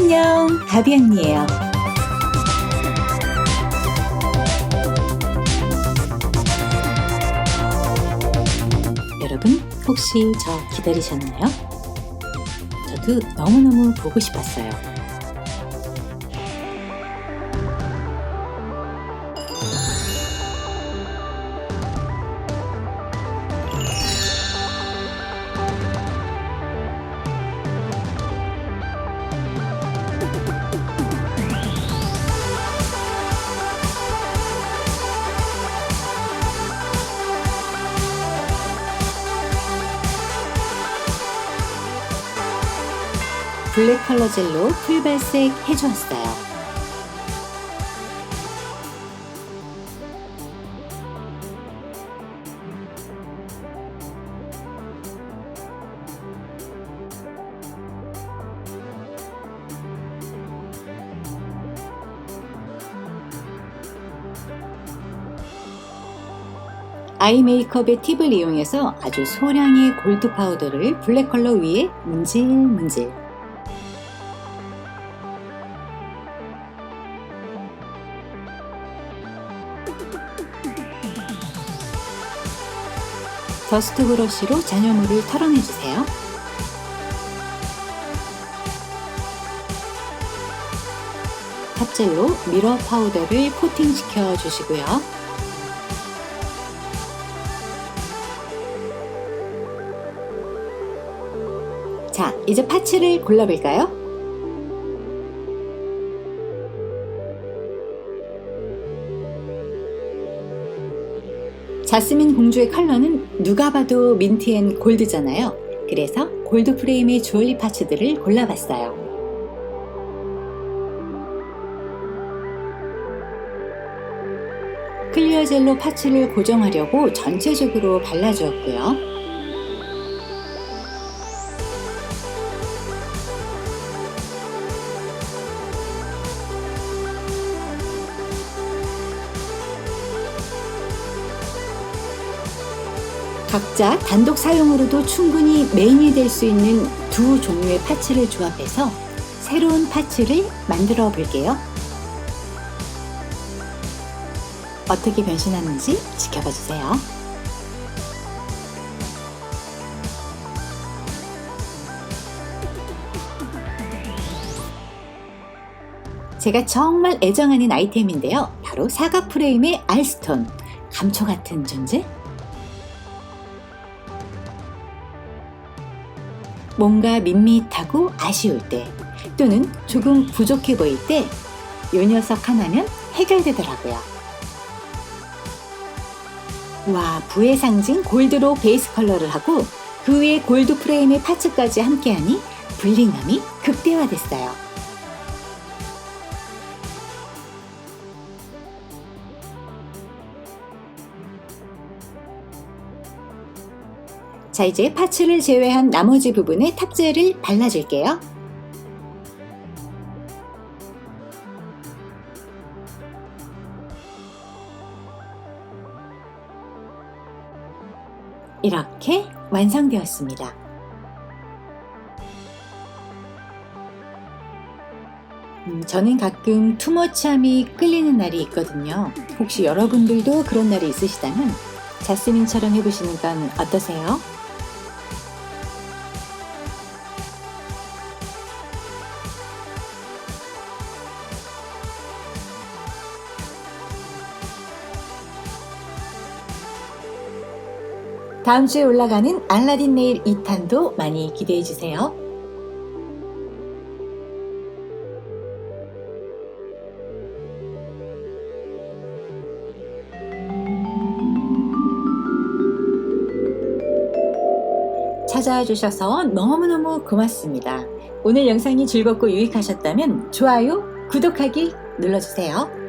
안녕, 가비언니예요. 여러분, 혹시 저 기다리셨나요? 저도 너무너무 보고 싶었어요. 블랙 컬러 젤로 풀발색 해주었어요. 아이 메이크업의 팁을 이용해서 아주 소량의 골드 파우더를 블랙 컬러 위에 문질문질 더스트 브러쉬로 잔여물을 털어내주세요. 탑젤로 미러 파우더를 코팅시켜 주시고요. 자, 이제 파츠를 골라볼까요? 자스민 공주의 컬러는 누가 봐도 민트 앤 골드잖아요. 그래서 골드 프레임의 주얼리 파츠들을 골라봤어요. 클리어 젤로 파츠를 고정하려고 전체적으로 발라주었고요. 각자 단독 사용으로도 충분히 메인이 될 수 있는 두 종류의 파츠를 조합해서 새로운 파츠를 만들어 볼게요. 어떻게 변신하는지 지켜봐 주세요. 제가 정말 애정하는 아이템인데요. 바로 사각 프레임의 알스톤. 감초 같은 존재? 뭔가 밋밋하고 아쉬울 때 또는 조금 부족해 보일 때이 녀석 하나면 해결되더라고요. 와, 부의 상징 골드로 베이스 컬러를 하고 그 위에 골드 프레임의 파츠까지 함께하니 블링함이 극대화됐어요. 자, 이제 파츠를 제외한 나머지 부분에 탑젤을 발라줄게요. 이렇게 완성되었습니다. 음, 저는 가끔 투머치함이 끌리는 날이 있거든요. 혹시 여러분들도 그런 날이 있으시다면 자스민처럼 해보시는 건 어떠세요? 다음 주에 올라가는 알라딘 네일 2탄도 많이 기대해 주세요. 찾아와 주셔서 너무너무 고맙습니다. 오늘 영상이 즐겁고 유익하셨다면 좋아요, 구독하기 눌러주세요.